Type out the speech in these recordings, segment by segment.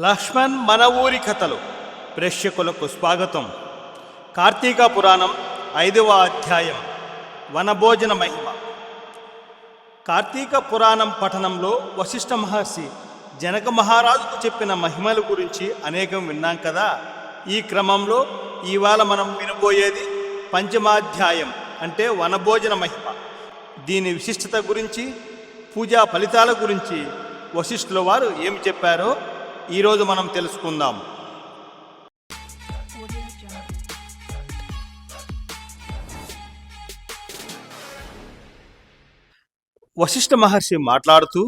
లక్ష్మణ్ మన ఊరి కథలు. ప్రేక్షకులకు స్వాగతం. కార్తీక పురాణం ఐదవ అధ్యాయం. వనభోజన మహిమ. కార్తీక పురాణం పఠనంలో వశిష్ఠ మహర్షి జనక మహారాజుకు చెప్పిన మహిమల గురించి అనేకం విన్నాం కదా. ఈ క్రమంలో ఇవాళ మనం వినబోయేది పంచమాధ్యాయం అంటే వనభోజన మహిమ. దీని విశిష్టత గురించి పూజా ఫలితాల గురించి వశిష్ఠుల వారు ఏమి చెప్పారో ఈరోజు మనం తెలుసుకుందాం. వశిష్ఠ మహర్షి మాట్లాడుతూ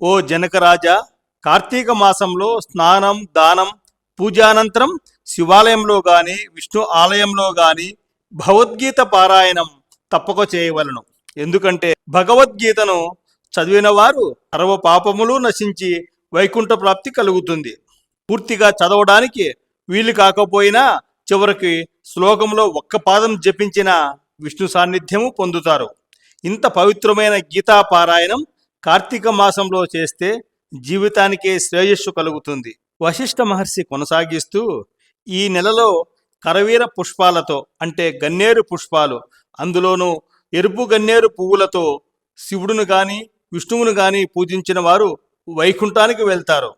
ఓ జనకరాజా కార్తీక మాసంలో స్నానం దానం పూజానంతరం శివాలయంలో గాని విష్ణు ఆలయంలో గాని భగవద్గీత పారాయణం తప్పక చేయవలను. ఎందుకంటే భగవద్గీతను చదివిన వారు సర్వ పాపములు నశించి వైకుంఠ ప్రాప్తి కలుగుతుంది. పూర్తిగా చదవడానికి వీలు కాకపోయినా చివరికి శ్లోకంలో ఒక్క పాదం జపించిన విష్ణు సాన్నిధ్యము పొందుతారు. ఇంత పవిత్రమైన గీతా పారాయణం కార్తీక మాసంలో చేస్తే జీవితానికే శ్రేయస్సు కలుగుతుంది. వశిష్ఠ మహర్షి కొనసాగిస్తూ ఈ నెలలో కరవీర పుష్పాలతో అంటే గన్నేరు పుష్పాలు అందులోనూ ఎరుపు గన్నేరు పువ్వులతో శివుడును కానీ విష్ణువును కానీ పూజించిన వారు వైకుంఠానికి వెళ్తారు.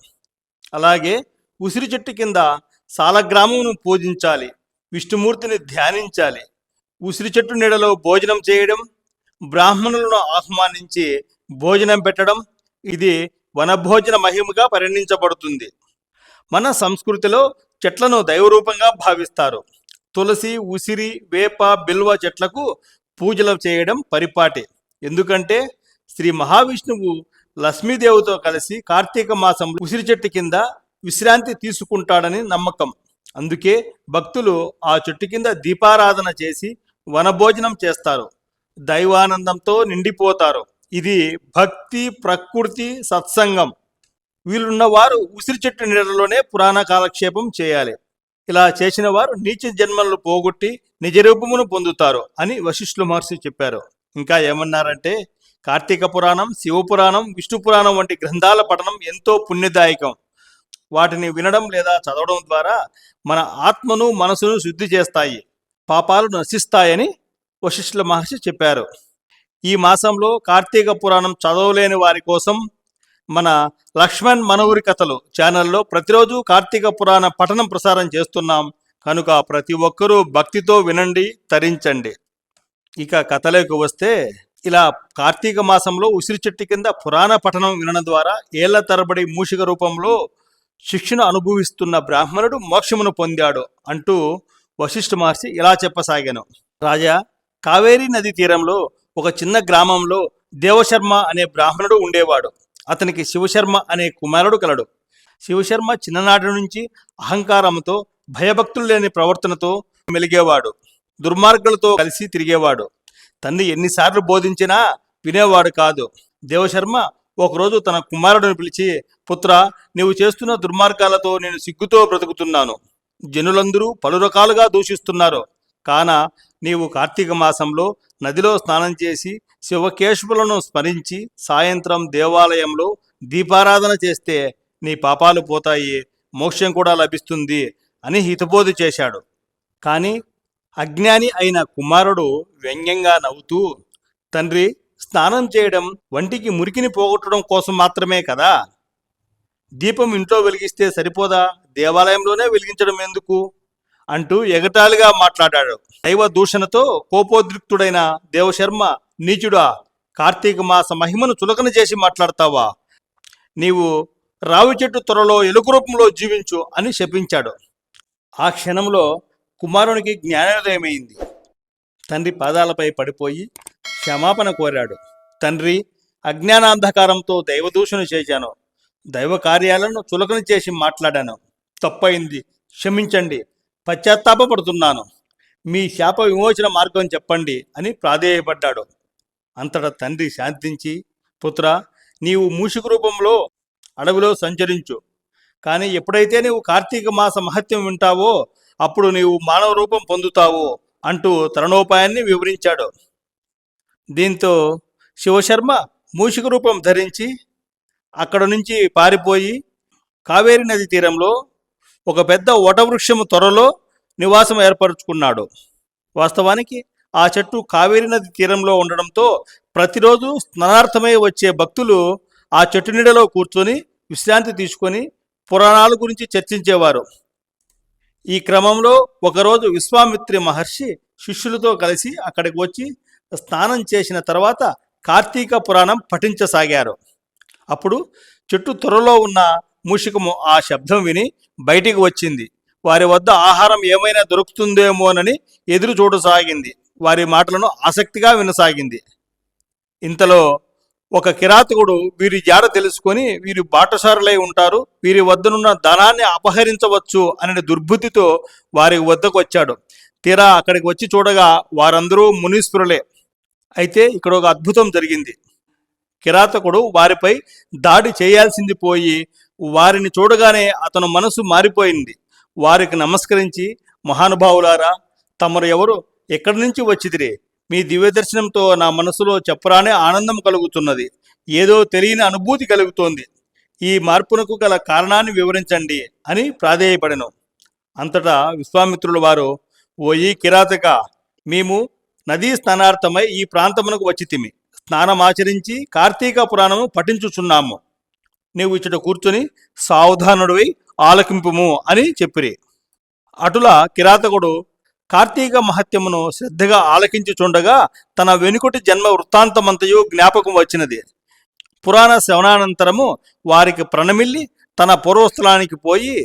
అలాగే ఉసిరి చెట్టు కింద సాలగ్రామమును పూజించాలి. విష్ణుమూర్తిని ధ్యానించాలి. ఉసిరి చెట్టు నీడలో భోజనం చేయడం బ్రాహ్మణులను ఆహ్వానించి భోజనం పెట్టడం ఇది వనభోజన మహిమగా పరిగణించబడుతుంది. మన సంస్కృతిలో చెట్లను దైవరూపంగా భావిస్తారు. తులసి ఉసిరి వేప బిల్వ చెట్లకు పూజలు చేయడం పరిపాటి. ఎందుకంటే శ్రీ మహావిష్ణువు లక్ష్మీదేవితో కలిసి కార్తీక మాసంలో ఉసిరి చెట్టు కింద విశ్రాంతి తీసుకుంటాడని నమ్మకం. అందుకే భక్తులు ఆ చెట్టు కింద దీపారాధన చేసి వనభోజనం చేస్తారు. దైవానందంతో నిండిపోతారు. ఇది భక్తి ప్రకృతి సత్సంగం. వీలున్న వారు ఉసిరి చెట్టు నీడలోనే పురాణ కాలక్షేపం చేయాలి. ఇలా చేసిన వారు నీచ జన్మలను పోగొట్టి నిజరూపమును పొందుతారు అని వశిష్ఠుల మహర్షి చెప్పారు. ఇంకా ఏమన్నారంటే కార్తీక పురాణం శివపురాణం విష్ణు పురాణం వంటి గ్రంథాల పఠనం ఎంతో పుణ్యదాయకం. వాటిని వినడం లేదా చదవడం ద్వారా మన ఆత్మను మనసును శుద్ధి చేస్తాయి. పాపాలు నశిస్తాయని వశిష్ఠుల మహర్షి చెప్పారు. ఈ మాసంలో కార్తీక పురాణం చదవలేని వారి కోసం మన లక్ష్మణ్ మనవురి కథలు ఛానల్లో ప్రతిరోజు కార్తీక పురాణ పఠనం ప్రసారం చేస్తున్నాం. కనుక ప్రతి ఒక్కరూ భక్తితో వినండి తరించండి. ఇక కథలోకి వస్తే ఇలా కార్తీక మాసంలో ఉసిరి చెట్టు కింద పురాణ పఠనం వినడం ద్వారా ఏళ్ళ తరబడి మూషిక రూపంలో శిక్షణ అనుభవిస్తున్న బ్రాహ్మణుడు మోక్షమును పొందాడు అంటూ వశిష్ఠ మహర్షి ఇలా చెప్పసాగాను. రాజా కావేరీ నది తీరంలో ఒక చిన్న గ్రామంలో దేవశర్మ అనే బ్రాహ్మణుడు ఉండేవాడు. అతనికి శివశర్మ అనే కుమారుడు కలడు. శివశర్మ చిన్ననాటి నుంచి అహంకారంతో భయభక్తులు లేని ప్రవర్తనతో మెలిగేవాడు. దుర్మార్గులతో కలిసి తిరిగేవాడు. తండ్రి ఎన్నిసార్లు బోధించినా వినేవాడు కాదు. దేవశర్మ ఒకరోజు తన కుమారుడిని పిలిచి పుత్ర నీవు చేస్తున్న దుర్మార్గాలతో నేను సిగ్గుతో బ్రతుకుతున్నాను. జనులందరూ పలు రకాలుగా దూషిస్తున్నారు. కాన నీవు కార్తీక మాసంలో నదిలో స్నానం చేసి శివకేశవులను స్మరించి సాయంత్రం దేవాలయంలో దీపారాధన చేస్తే నీ పాపాలు పోతాయి. మోక్షం కూడా లభిస్తుంది అని హితబోధి చేశాడు. కానీ అజ్ఞాని అయిన కుమారుడు వ్యంగ్యంగా నవ్వుతూ తండ్రి స్నానం చేయడం వంటికి మురికిని పోగొట్టడం కోసం మాత్రమే కదా? దీపం ఇంట్లో వెలిగిస్తే సరిపోదా? దేవాలయంలోనే వెలిగించడం ఎందుకు? అంటూ ఎగటాలుగా మాట్లాడాడు. దైవ దూషణతో కోపోద్రిక్తుడైన దేవశర్మ నీచుడా కార్తీక మాస మహిమను చులకన చేసి మాట్లాడతావా? నీవు రావి చెట్టు త్వరలో ఎలుగు రూపంలో జీవించు అని శపించాడు. ఆ క్షణంలో కుమారునికి జ్ఞానోదయమైంది. తండ్రి పాదాలపై పడిపోయి క్షమాపణ కోరాడు. తండ్రి అజ్ఞానాంధకారంతో దైవదూషణ చేశాను. దైవ కార్యాలను చులకన చేసి మాట్లాడాను. తప్పయింది క్షమించండి. పశ్చాత్తాపడుతున్నాను మీ శాప విమోచన మార్గం చెప్పండి అని ప్రాధేయపడ్డాడు. అంతటా తండ్రి శాంతించి పుత్ర నీవు మూషిక రూపంలో అడవిలో సంచరించు. కానీ ఎప్పుడైతే నీవు కార్తీక మాస మహత్యం వింటావో అప్పుడు నీవు మానవ రూపం పొందుతావు అంటూ తరణోపాయాన్ని వివరించాడు. దీంతో శివశర్మ మూషిక రూపం ధరించి అక్కడ నుంచి పారిపోయి కావేరీ నది తీరంలో ఒక పెద్ద వటవృక్షము త్వరలో నివాసం ఏర్పరచుకున్నాడు. వాస్తవానికి ఆ చెట్టు కావేరీ నది తీరంలో ఉండడంతో ప్రతిరోజు స్నానార్థమై వచ్చే భక్తులు ఆ చెట్టు నీడలో కూర్చొని విశ్రాంతి తీసుకొని పురాణాల గురించి చర్చించేవారు. ఈ క్రమంలో ఒకరోజు విశ్వామిత్రి మహర్షి శిష్యులతో కలిసి అక్కడికి వచ్చి స్నానం చేసిన తర్వాత కార్తీక పురాణం పఠించసాగారు. అప్పుడు చెట్టు త్వరలో ఉన్న మూషికము ఆ శబ్దం విని బయటికి వచ్చింది. వారి వద్ద ఆహారం ఏమైనా దొరుకుతుందేమోనని ఎదురు చూడసాగింది వారి మాటలను ఆసక్తిగా వినసాగింది. ఇంతలో ఒక కిరాతకుడు వీరి జాడ తెలుసుకొని వీరి బాటసారులై ఉంటారు వీరి వద్దనున్న ధనాన్ని అపహరించవచ్చు అనే దుర్బుద్ధితో వారి వద్దకు వచ్చాడు. తీరా అక్కడికి వచ్చి చూడగా వారందరూ మునీశ్వరులే. అయితే ఇక్కడ ఒక అద్భుతం జరిగింది. కిరాతకుడు వారిపై దాడి చేయాల్సింది పోయి వారిని చూడగానే అతను మనసు మారిపోయింది. వారికి నమస్కరించి మహానుభావులారా తమరు ఎవరు? ఎక్కడి నుంచి వచ్చిదిరే? మీ దివ్య దర్శనంతో నా మనసులో చెప్పరానే ఆనందం కలుగుతున్నది. ఏదో తెలియని అనుభూతి కలుగుతోంది. ఈ మార్పునకు గల కారణాన్ని వివరించండి అని ప్రాధేయపడెను. అంతటా విశ్వామిత్రుల వారు ఓ ఈ కిరాతక మేము నదీ స్నానార్థమై ఈ ప్రాంతమునకు వచ్చితిమి స్నానమాచరించి కార్తీక పురాణము పఠించుచున్నాము. నీవు ఇచ్చట కూర్చుని సావధానుడివై ఆలకింపుము అని చెప్పిరి. అటుల కిరాతకుడు కార్తీక మహత్యమును శ్రద్ధగా ఆలకించి చూడగా తన వెనుకటి జన్మ వృత్తాంతమంతయు జ్ఞాపకం వచ్చినది. పురాణ శ్రవణానంతరము వారికి ప్రణమిల్లి తన పూర్వస్థలానికి పోయి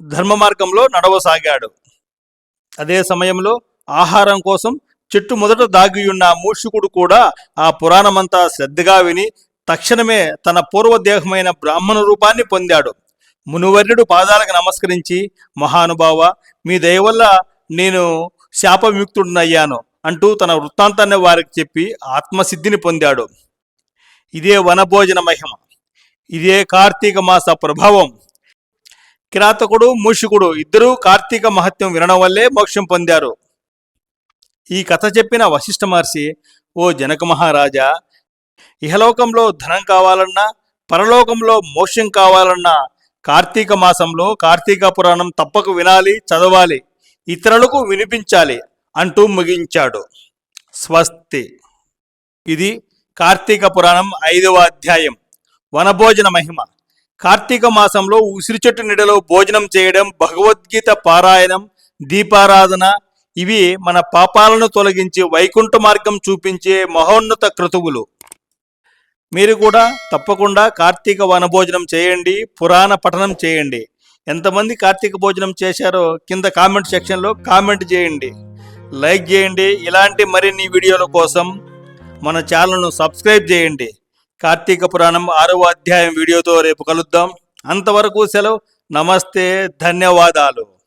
ధర్మ మార్గంలో నడవసాగాడు. అదే సమయంలో ఆహారం కోసం చెట్టు మొదట దాగియున్న మూషికుడు కూడా ఆ పురాణమంతా శ్రద్ధగా విని తక్షణమే తన పూర్వదేహమైన బ్రాహ్మణ రూపాన్ని పొందాడు. మునివర్యుడు పాదాలకు నమస్కరించి మహానుభావ మీ దయవల్ల నేను శాపవిముక్తుడినయ్యాను అంటూ తన వృత్తాంతాన్ని వారికి చెప్పి ఆత్మసిద్ధిని పొందాడు. ఇదే వనభోజన మహిమ. ఇదే కార్తీక మాస ప్రభావం. కిరాతకుడు మూషికుడు ఇద్దరూ కార్తీక మహత్యం వినడం వల్లే మోక్షం పొందారు. ఈ కథ చెప్పిన వశిష్ఠ మహర్షి ఓ జనక మహారాజా ఇహలోకంలో ధనం కావాలన్నా పరలోకంలో మోక్షం కావాలన్నా కార్తీక మాసంలో కార్తీక పురాణం తప్పక వినాలి చదవాలి. ఇతరులకు వినిపించాలి అంటూ ముగించాడు. స్వస్తి. ఇది కార్తీక పురాణం ఐదవ అధ్యాయం. వనభోజన మహిమ. కార్తీక మాసంలో ఉసిరి చెట్టు నీడలో భోజనం చేయడం భగవద్గీత పారాయణం దీపారాధన ఇవి మన పాపాలను తొలగించి వైకుంఠ మార్గం చూపించే మహోన్నత క్రతువులు. మీరు కూడా తప్పకుండా కార్తీక వనభోజనం చేయండి పురాణ పఠనం చేయండి. ఎంతమంది కార్తీక భోజనం చేశారో కింద కామెంట్ సెక్షన్లో కామెంట్ చేయండి. లైక్ చేయండి. ఇలాంటి మరిన్ని వీడియోల కోసం మన ఛానల్ను సబ్స్క్రైబ్ చేయండి. కార్తీక పురాణం ఆరవ అధ్యాయం వీడియోతో రేపు కలుద్దాం. అంతవరకు సెలవు. నమస్తే. ధన్యవాదాలు.